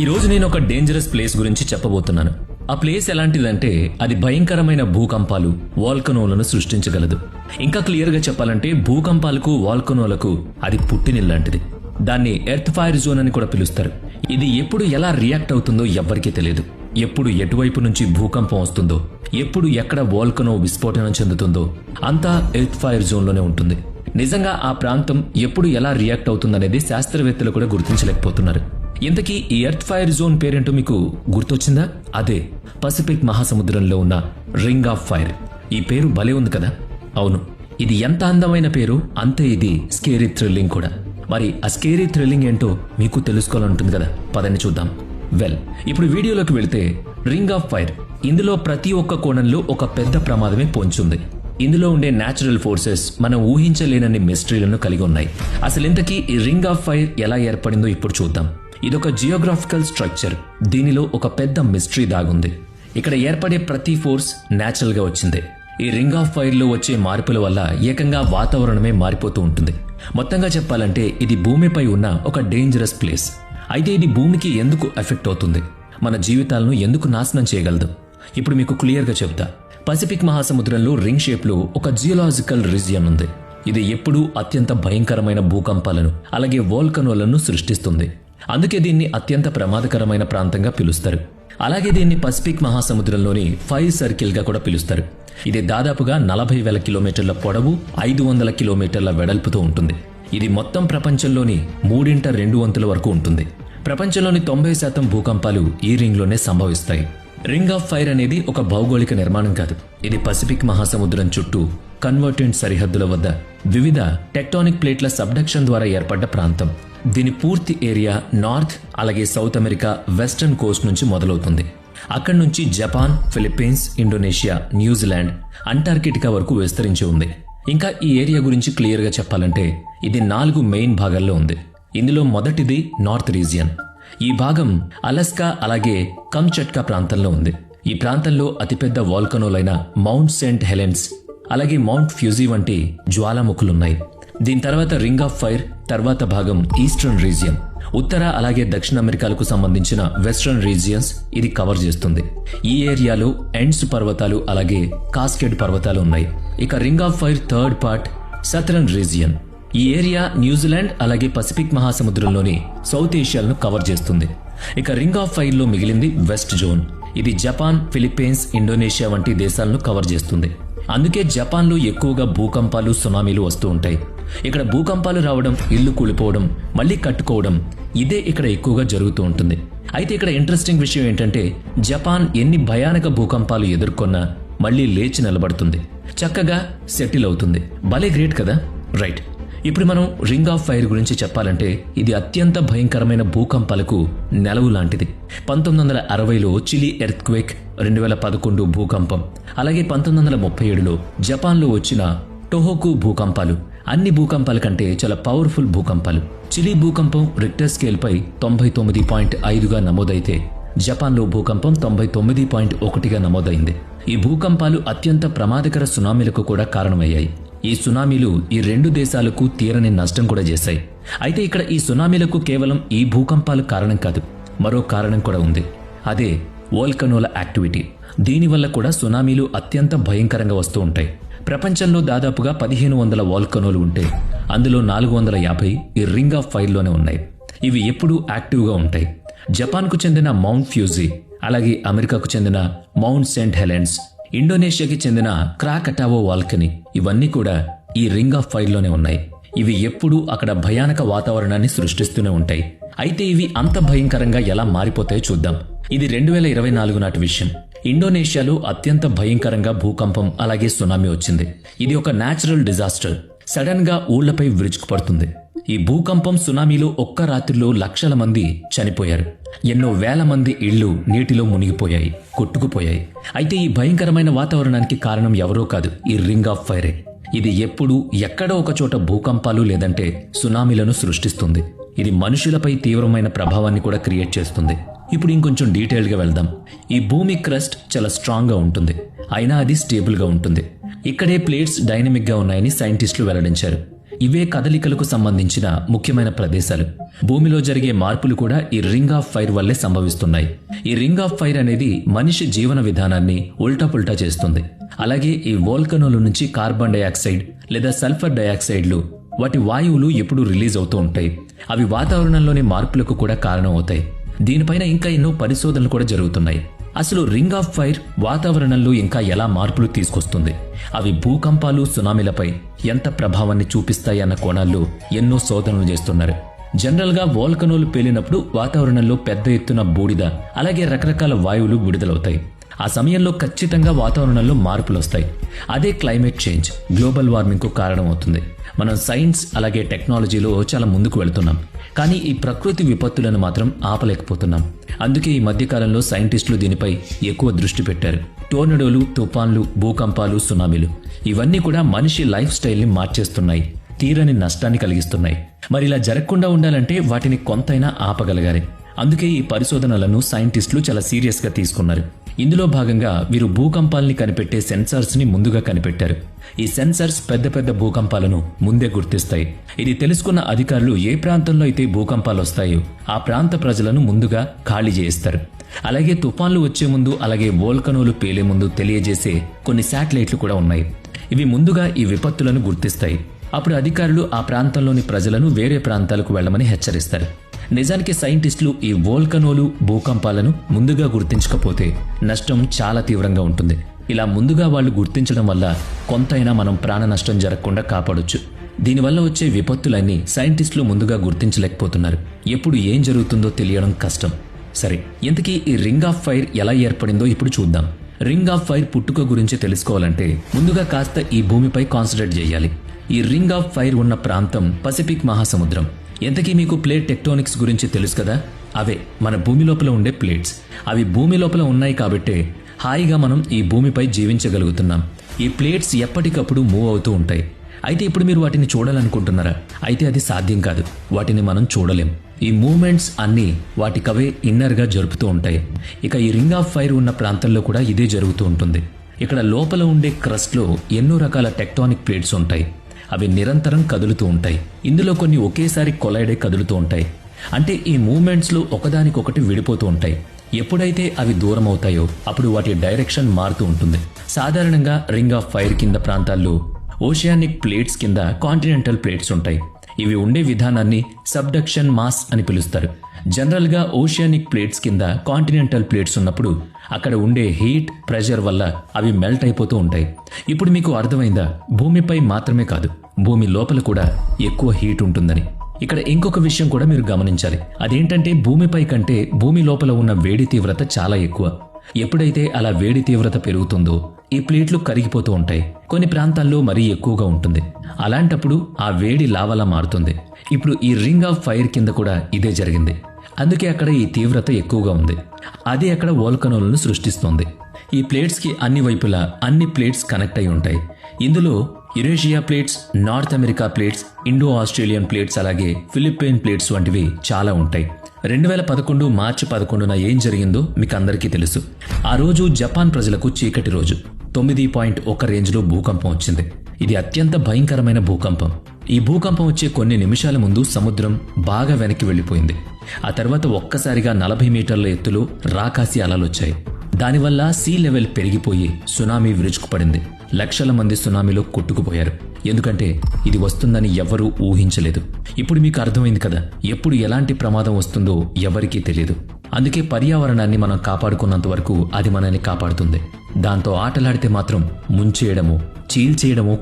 ఈ రోజు నేను ఒక డేంజరస్ ప్లేస్ గురించి చెప్పబోతున్నాను. ఆ ప్లేస్ ఎలాంటిదంటే అది భయంకరమైన భూకంపాలు వాల్కనోలను సృష్టించగలదు. ఇంకా క్లియర్గా చెప్పాలంటే భూకంపాలకు వాల్కనోలకు అది పుట్టినిల్లాంటిది దాన్ని ఎర్త్ ఫైర్ జోన్ అని కూడా పిలుస్తారు. ఇది ఎప్పుడు ఎలా రియాక్ట్ అవుతుందో ఎవ్వరికీ తెలియదు. ఎప్పుడు ఎటువైపు నుంచి భూకంపం వస్తుందో ఎప్పుడు ఎక్కడ వాల్కనో విస్ఫోటనం చెందుతుందో అంతా ఎర్త్ ఫైర్ జోన్లోనే ఉంటుంది. నిజంగా ఆ ప్రాంతం ఎప్పుడు ఎలా రియాక్ట్ అవుతుందనేది శాస్త్రవేత్తలు కూడా గుర్తించలేకపోతున్నారు. ఇంతకీ ఈ ఎర్త్ ఫైర్ జోన్ పేరేంటో మీకు గుర్తొచ్చిందా? అదే పసిఫిక్ మహాసముద్రంలో ఉన్న రింగ్ ఆఫ్ ఫైర్. ఈ పేరు భలే ఉంది కదా? అవును. ఇది ఎంత అందమైన పేరు? అంతే ఇది స్కేరీ థ్రిల్లింగ్ కూడా. మరి ఆ స్కేరీ థ్రిల్లింగ్ ఏంటో మీకు తెలుసుకోవాలంటుంది కదా? పదని చూద్దాం. వెల్ ఇప్పుడు వీడియోలోకి వెళితే రింగ్ ఆఫ్ ఫైర్. ఇందులో ప్రతి ఒక్క కోణంలో ఒక పెద్ద ప్రమాదమే పొంచుంది. ఇందులో ఉండే న్యాచురల్ ఫోర్సెస్ మనం ఊహించలేనన్ని మిస్టరీలను కలిగి ఉన్నాయి. అసలు ఇంతకీ ఈ రింగ్ ఆఫ్ ఫైర్ ఎలా ఏర్పడిందో ఇప్పుడు చూద్దాం. ఇదొక జియోగ్రాఫికల్ స్ట్రక్చర్ దీనిలో ఒక పెద్ద మిస్టరీ దాగుంది. ఇక్కడ ఏర్పడే ప్రతి ఫోర్స్ న్యాచురల్గా వచ్చింది. ఈ రింగ్ ఆఫ్ ఫైర్లో వచ్చే మార్పుల వల్ల ఏకంగా వాతావరణమే మారిపోతూ ఉంటుంది. మొత్తంగా చెప్పాలంటే ఇది భూమిపై ఉన్న ఒక డేంజరస్ ప్లేస్ అయితే ఇది భూమికి ఎందుకు ఎఫెక్ట్ అవుతుంది? మన జీవితాలను ఎందుకు నాశనం చేయగలదు? ఇప్పుడు మీకు క్లియర్గా చెప్తా. పసిఫిక్ మహాసముద్రంలో రింగ్ షేప్లో ఒక జియోలాజికల్ రీజియన్ ఉంది. ఇది ఎప్పుడూ అత్యంత భయంకరమైన భూకంపాలను అలాగే వోల్కనోలను సృష్టిస్తుంది. అందుకే దీన్ని అత్యంత ప్రమాదకరమైన ప్రాంతంగా పిలుస్తారు. అలాగే దీన్ని పసిఫిక్ మహాసముద్రంలోని ఫైవ్ సర్కిల్గా కూడా పిలుస్తారు. ఇది దాదాపుగా నలభై వేల కిలోమీటర్ల పొడవు ఐదు వందల కిలోమీటర్ల వెడల్పుతో ఉంటుంది. ఇది మొత్తం ప్రపంచంలోని మూడింట రెండు వంతుల వరకు ఉంటుంది. ప్రపంచంలోని తొంభై శాతం భూకంపాలు ఈ రింగ్లోనే సంభవిస్తాయి. రింగ్ ఆఫ్ ఫైర్ అనేది ఒక భౌగోళిక నిర్మాణం కాదు. ఇది పసిఫిక్ మహాసముద్రం చుట్టూ కన్వర్టెంట్ సరిహద్దుల వద్ద వివిధ టెక్టానిక్ ప్లేట్ల సబ్డక్షన్ ద్వారా ఏర్పడ్డ ప్రాంతం. దీని పూర్తి ఏరియా నార్త్ అలాగే సౌత్ అమెరికా వెస్టర్న్ కోస్ట్ నుంచి మొదలవుతుంది. అక్కడి నుంచి Japan Philippines Indonesia New Zealand Antarctica వరకు విస్తరించి ఉంది. ఇంకా ఈ ఏరియా గురించి క్లియర్గా చెప్పాలంటే ఇది నాలుగు మెయిన్ భాగాల్లో ఉంది. ఇందులో మొదటిది నార్త్ రీజియన్. ఈ భాగం అలస్కా అలాగే కమ్చట్కా ప్రాంతంలో ఉంది. ఈ ప్రాంతంలో అతిపెద్ద వాల్కనోలైన మౌంట్ సెయింట్ హెలెన్స్ అలాగే మౌంట్ ఫ్యూజీ వంటి జ్వాలాముఖులున్నాయి. దీని తర్వాత రింగ్ ఆఫ్ ఫైర్ తర్వాత భాగం ఈస్టర్న్ రీజియన్. ఉత్తర అలాగే దక్షిణ అమెరికాలకు సంబంధించిన వెస్ట్రన్ రీజియన్స్ ఇది కవర్ చేస్తుంది. ఈ ఏరియాలో ఎండ్స్ పర్వతాలు అలాగే కాస్కెడ్ పర్వతాలు ఉన్నాయి. ఇక ring of fire third part southern region. ఈ ఏరియా న్యూజిలాండ్ అలాగే పసిఫిక్ మహాసముద్రంలోని సౌత్ ఏషియాలను కవర్ చేస్తుంది. ఇక రింగ్ ఆఫ్ ఫైర్లో మిగిలింది వెస్ట్ జోన్. ఇది జపాన్ ఫిలిప్పీన్స్ ఇండోనేషియా వంటి దేశాలను కవర్ చేస్తుంది. అందుకే జపాన్లో ఎక్కువగా భూకంపాలు సునామీలు వస్తూ ఉంటాయి. ఇక్కడ భూకంపాలు రావడం ఇల్లు కూలిపోవడం మళ్ళీ కట్టుకోవడం ఇదే ఇక్కడ ఎక్కువగా జరుగుతూ ఉంటుంది. అయితే ఇక్కడ ఇంట్రెస్టింగ్ విషయం ఏంటంటే జపాన్ ఎన్ని భయానక భూకంపాలు ఎదుర్కొన్నా మళ్ళీ లేచి నిలబడుతుంది. చక్కగా సెటిల్ అవుతుంది. భలే గ్రేట్ కదా? రైట్. ఇప్పుడు మనం రింగ్ ఆఫ్ ఫైర్ గురించి చెప్పాలంటే ఇది అత్యంత భయంకరమైన భూకంపాలకు నెలవు లాంటిది. పంతొమ్మిది వందల అరవైలో చిలీ ఎర్త్ క్వేక్ రెండు వేల పదకొండు భూకంపం అలాగే పంతొమ్మిది వందల ముప్పై ఏడులో జపాన్లో వచ్చిన టోహోకు భూకంపాలు. అన్ని భూకంపాల కంటే చాలా పవర్ఫుల్ భూకంపాలు. చిలీ భూకంపం రిక్టర్ స్కేల్పై తొంభై తొమ్మిది పాయింట్ ఐదుగా నమోదైతే జపాన్లో భూకంపం తొంభై తొమ్మిది పాయింట్ ఒకటిగా నమోదైంది. ఈ భూకంపాలు అత్యంత ప్రమాదకర సునామీలకు కూడా కారణమయ్యాయి. ఈ సునామీలు ఈ రెండు దేశాలకు తీరని నష్టం కూడా చేశాయి. అయితే ఇక్కడ ఈ సునామీలకు కేవలం ఈ భూకంపాలు కారణం కాదు మరో కారణం కూడా ఉంది. అదే వోల్కనోల యాక్టివిటీ దీనివల్ల కూడా సునామీలు అత్యంత భయంకరంగా వస్తూ ఉంటాయి. ప్రపంచంలో దాదాపుగా పదిహేను వందల వాల్కనోలు ఉంటే అందులో నాలుగు వందల యాభై ఈ రింగ్ ఆఫ్ ఫైర్లోనే ఉన్నాయి. ఇవి ఎప్పుడూ యాక్టివ్గా ఉంటాయి. జపాన్కు చెందిన మౌంట్ ఫ్యూజీ అలాగే అమెరికాకు చెందిన మౌంట్ సెంట్ హెలెన్స్ ఇండోనేషియాకి చెందిన క్రాకటావో వాల్కనీ ఇవన్నీ కూడా ఈ రింగ్ ఆఫ్ ఫైర్లోనే ఉన్నాయి. ఇవి ఎప్పుడూ అక్కడ భయానక వాతావరణాన్ని సృష్టిస్తూనే ఉంటాయి. అయితే ఇవి అంత భయంకరంగా ఎలా మారిపోతాయో చూద్దాం. ఇది రెండు వేల ఇరవై నాలుగు నాటి విషయం. ఇండోనేషియాలో అత్యంత భయంకరంగా భూకంపం అలాగే సునామీ వచ్చింది. ఇది ఒక నేచురల్ డిజాస్టర్ సడన్గా ఊళ్ళపై విరుచుకుపడుతుంది. ఈ భూకంపం సునామీలో ఒక్క రాత్రిలో లక్షల మంది చనిపోయారు. ఎన్నో వేల మంది ఇళ్ళు నీటిలో మునిగిపోయాయి కొట్టుకుపోయాయి. అయితే ఈ భయంకరమైన వాతావరణానికి కారణం ఎవరో కాదు ఈ రింగ్ ఆఫ్ ఫైరే. ఇది ఎప్పుడు ఎక్కడో ఒక చోట భూకంపాలు లేదంటే సునామీలను సృష్టిస్తుంది. ఇది మనుషులపై తీవ్రమైన ప్రభావాన్ని కూడా క్రియేట్ చేస్తుంది. ఇప్పుడు ఇంకొంచెం డీటెయిల్డ్గా వెళ్దాం. ఈ భూమి క్రస్ట్ చాలా స్ట్రాంగ్గా ఉంటుంది. అయినా అది స్టేబుల్గా ఉంటుంది. ఇక్కడే ప్లేట్స్ డైనమిక్గా ఉన్నాయని సైంటిస్టులు వెల్లడించారు. ఇవే కదలికలకు సంబంధించిన ముఖ్యమైన ప్రదేశాలు. భూమిలో జరిగే మార్పులు కూడా ఈ రింగ్ ఆఫ్ ఫైర్ వల్లే సంభవిస్తున్నాయి. ఈ రింగ్ ఆఫ్ ఫైర్ అనేది మనిషి జీవన విధానాన్ని ఉల్టాపుల్టా చేస్తుంది. అలాగే ఈ వోల్కనోల నుంచి కార్బన్ డయాక్సైడ్ లేదా సల్ఫర్ డయాక్సైడ్లు వాటి వాయువులు ఎప్పుడూ రిలీజ్ అవుతూ ఉంటాయి. అవి వాతావరణంలోని మార్పులకు కూడా కారణం అవుతాయి దీనిపైన ఇంకా ఎన్నో పరిశోధనలు కూడా జరుగుతున్నాయి. అసలు రింగ్ ఆఫ్ ఫైర్ వాతావరణంలో ఇంకా ఎలా మార్పులు తీసుకొస్తుంది? అవి భూకంపాలు సునామీలపై ఎంత ప్రభావాన్ని చూపిస్తాయి అన్న కోణాల్లో ఎన్నో శోధనలు చేస్తున్నారు. జనరల్గా వోల్కనోలు పేలినప్పుడు వాతావరణంలో పెద్ద ఎత్తున బూడిద అలాగే రకరకాల వాయువులు విడుదలవుతాయి. ఆ సమయంలో ఖచ్చితంగా వాతావరణంలో మార్పులు వస్తాయి అదే క్లైమేట్ చేంజ్ గ్లోబల్ వార్మింగ్కు కారణమవుతుంది. మనం సైన్స్ అలాగే టెక్నాలజీలో చాలా ముందుకు వెళ్తున్నాం. కానీ ఈ ప్రకృతి విపత్తులను మాత్రం ఆపలేకపోతున్నాం. అందుకే ఈ మధ్యకాలంలో సైంటిస్టులు దీనిపై ఎక్కువ దృష్టి పెట్టారు. టోర్నడోలు తుఫాన్లు భూకంపాలు సునామీలు ఇవన్నీ కూడా మనిషి లైఫ్ స్టైల్ని మార్చేస్తున్నాయి. తీరని నష్టాన్ని కలిగిస్తున్నాయి. మరి ఇలా జరగకుండా ఉండాలంటే వాటిని కొంతైనా ఆపగలగాలి. అందుకే ఈ పరిశోధనలను సైంటిస్టులు చాలా సీరియస్గా తీసుకున్నారు. ఇందులో భాగంగా వీరు భూకంపాల్ని కనిపెట్టే సెన్సార్స్ని ముందుగా కనిపెట్టారు. ఈ సెన్సార్స్ పెద్ద పెద్ద భూకంపాలను ముందే గుర్తిస్తాయి. ఇది తెలుసుకున్న అధికారులు ఏ ప్రాంతంలో అయితే భూకంపాలు వస్తాయో ఆ ప్రాంత ప్రజలను ముందుగా ఖాళీ చేయిస్తారు. అలాగే తుఫాన్లు వచ్చే ముందు అలాగే వోల్కనోలు పేలే ముందు తెలియజేసే కొన్ని శాటిలైట్లు కూడా ఉన్నాయి. ఇవి ముందుగా ఈ విపత్తులను గుర్తిస్తాయి. అప్పుడు అధికారులు ఆ ప్రాంతంలోని ప్రజలను వేరే ప్రాంతాలకు వెళ్ళమని హెచ్చరిస్తారు. నిజానికి సైంటిస్టులు ఈ వోల్కనోలు భూకంపాలను ముందుగా గుర్తించకపోతే నష్టం చాలా తీవ్రంగా ఉంటుంది. ఇలా ముందుగా వాళ్ళు గుర్తించడం వల్ల కొంతైనా మనం ప్రాణ నష్టం జరగకుండా కాపాడొచ్చు. దీనివల్ల వచ్చే విపత్తులన్నీ సైంటిస్టులు ముందుగా గుర్తించలేకపోతున్నారు. ఎప్పుడు ఏం జరుగుతుందో తెలియడం కష్టం. సరే ఇంతకీ ఈ రింగ్ ఆఫ్ ఫైర్ ఎలా ఏర్పడిందో ఇప్పుడు చూద్దాం. రింగ్ ఆఫ్ ఫైర్ పుట్టుక గురించి తెలుసుకోవాలంటే ముందుగా కాస్త ఈ భూమిపై కాన్సన్ట్రేట్ చేయాలి. ఈ రింగ్ ఆఫ్ ఫైర్ ఉన్న ప్రాంతం పసిఫిక్ మహాసముద్రం. ఎంతకీ మీకు ప్లేట్ టెక్టోనిక్స్ గురించి తెలుసు కదా? అవే మన భూమి లోపల ఉండే ప్లేట్స్. అవి భూమి లోపల ఉన్నాయి కాబట్టే హాయిగా మనం ఈ భూమిపై జీవించగలుగుతున్నాం. ఈ ప్లేట్స్ ఎప్పటికప్పుడు మూవ్ అవుతూ ఉంటాయి. అయితే ఇప్పుడు మీరు వాటిని చూడాలనుకుంటున్నారా? అయితే అది సాధ్యం కాదు. వాటిని మనం చూడలేం. ఈ మూమెంట్స్ అన్నీ వాటికవే ఇన్నర్గా జరుపుతూ ఉంటాయి. ఇక ఈ రింగ్ ఆఫ్ ఫైర్ ఉన్న ప్రాంతంలో కూడా ఇదే జరుగుతూ ఉంటుంది. ఇక్కడ లోపల ఉండే క్రస్ట్లో ఎన్నో రకాల టెక్టానిక్ ప్లేట్స్ ఉంటాయి. అవి నిరంతరం కదులుతూ ఉంటాయి. ఇందులో కొన్ని ఒకేసారి కొలైడే కదులుతూ ఉంటాయి. అంటే ఈ మూమెంట్స్లో ఒకదానికొకటి విడిపోతూ ఉంటాయి. ఎప్పుడైతే అవి దూరం అవుతాయో అప్పుడు వాటి డైరెక్షన్ మారుతూ ఉంటుంది. సాధారణంగా రింగ్ ఆఫ్ ఫైర్ కింద ప్రాంతాల్లో ఓషియానిక్ ప్లేట్స్ కింద కాంటినెంటల్ ప్లేట్స్ ఉంటాయి. ఇవి ఉండే విధానాన్ని సబ్డక్షన్ మాస్ అని పిలుస్తారు. జనరల్గా ఓషియానిక్ ప్లేట్స్ కింద కాంటినెంటల్ ప్లేట్స్ ఉన్నప్పుడు అక్కడ ఉండే హీట్ ప్రెషర్ వల్ల అవి మెల్ట్ అయిపోతూ ఉంటాయి. ఇప్పుడు మీకు అర్థమైందా? భూమిపై మాత్రమే కాదు. భూమి లోపల కూడా ఎక్కువ హీట్ ఉంటుందని. ఇక్కడ ఇంకొక విషయం కూడా మీరు గమనించాలి. అదేంటంటే భూమిపై కంటే భూమి లోపల ఉన్న వేడి తీవ్రత చాలా ఎక్కువ. ఎప్పుడైతే అలా వేడి తీవ్రత పెరుగుతుందో ఈ ప్లేట్లు కరిగిపోతూ ఉంటాయి. కొన్ని ప్రాంతాల్లో మరీ ఎక్కువగా ఉంటుంది. అలాంటప్పుడు ఆ వేడి లావలా మారుతుంది. ఇప్పుడు ఈ రింగ్ ఆఫ్ ఫైర్ కింద కూడా ఇదే జరిగింది. అందుకే అక్కడ ఈ తీవ్రత ఎక్కువగా ఉంది. అది అక్కడ వోల్కనోలను సృష్టిస్తోంది. ఈ ప్లేట్స్కి అన్ని వైపులా అన్ని ప్లేట్స్ కనెక్ట్ అయి ఉంటాయి. ఇందులో Eurasia plates North America plates Indo Australian plates అలాగే ఫిలిప్పైన్ ప్లేట్స్ వంటివి చాలా ఉంటాయి. రెండు వేల పదకొండు మార్చి పదకొండున ఏం జరిగిందో మీకు అందరికీ తెలుసు. ఆ రోజు జపాన్ ప్రజలకు చీకటి రోజు. తొమ్మిది పాయింట్ ఒక రేంజ్లో భూకంపం వచ్చింది. ఇది అత్యంత భయంకరమైన భూకంపం. ఈ భూకంపం వచ్చే కొన్ని నిమిషాల ముందు సముద్రం బాగా వెనక్కి వెళ్ళిపోయింది. ఆ తర్వాత ఒక్కసారిగా నలభై మీటర్ల ఎత్తులో రాకాసి అలలొచ్చాయి. దానివల్ల సీ లెవెల్ పెరిగిపోయి సునామీ విరుచుకుపడింది. లక్షల మంది సునామీలో కొట్టుకుపోయారు. ఎందుకంటే ఇది వస్తుందని ఎవ్వరూ ఊహించలేదు. ఇప్పుడు మీకు అర్థమైంది కదా ఎప్పుడు ఎలాంటి ప్రమాదం వస్తుందో ఎవరికీ తెలియదు అందుకే పర్యావరణాన్ని మనం కాపాడుకున్నంత వరకు అది మనల్ని కాపాడుతుంది. దాంతో ఆటలాడితే మాత్రం ముంచేయడము చీల్చేయడము